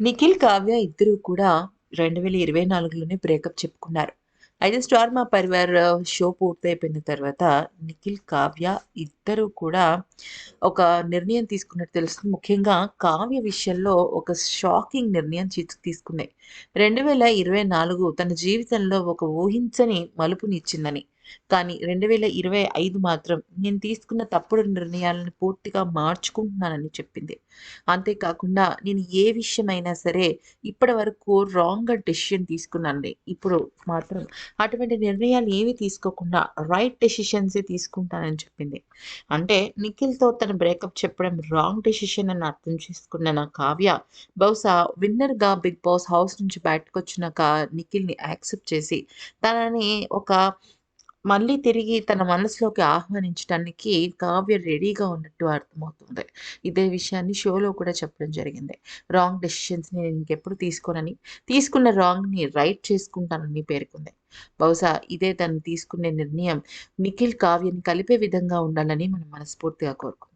నిఖిల్ కావ్య ఇద్దరూ కూడా రెండు వేల ఇరవై నాలుగులోనే బ్రేకప్ చెప్పుకున్నారు. అయితే స్టార్ మా పరివార్ షో పూర్తయిపోయిన తర్వాత నిఖిల్ కావ్య ఇద్దరూ కూడా ఒక నిర్ణయం తీసుకున్నట్టు తెలుస్తుంది. ముఖ్యంగా కావ్య విషయంలో ఒక షాకింగ్ నిర్ణయం తీసుకున్నాయి. రెండు వేల ఇరవై నాలుగు తన జీవితంలో ఒక ఊహించని మలుపునిచ్చిందని కానీ రెండు వేల ఇరవై ఐదు మాత్రం నేను తీసుకున్న తప్పుడు నిర్ణయాలను పూర్తిగా మార్చుకుంటున్నానని చెప్పింది. అంతేకాకుండా నేను ఏ విషయమైనా సరే ఇప్పటి వరకు రాంగ్గా డెసిషన్ తీసుకున్నాను ఇప్పుడు మాత్రం అటువంటి నిర్ణయాలు ఏవి తీసుకోకుండా రైట్ డెసిషన్సే తీసుకుంటానని చెప్పింది. అంటే నిఖిల్తో తన బ్రేకప్ చెప్పడం రాంగ్ డెసిషన్ అని అర్థం చేసుకున్న నా కావ్య బహుశా విన్నర్గా బిగ్ బాస్ హౌస్ నుంచి బయటకు వచ్చినాక నిఖిల్ని యాక్సెప్ట్ చేసి తనని ఒక మళ్ళీ తిరిగి తన మనసులోకి ఆహ్వానించడానికి కావ్య రెడీగా ఉన్నట్టు అర్థమవుతుంది. ఇదే విషయాన్ని షోలో కూడా చెప్పడం జరిగింది. రాంగ్ డెసిషన్స్ నేను ఇంకెప్పుడు తీసుకోనని తీసుకున్న రాంగ్ని రైట్ చేసుకుంటానని పేర్కొంది. బహుశా ఇదే తను తీసుకునే నిర్ణయం నిఖిల్ కావ్యని కలిపే విధంగా ఉండాలని మనం మనస్ఫూర్తిగా కోరుకుందాం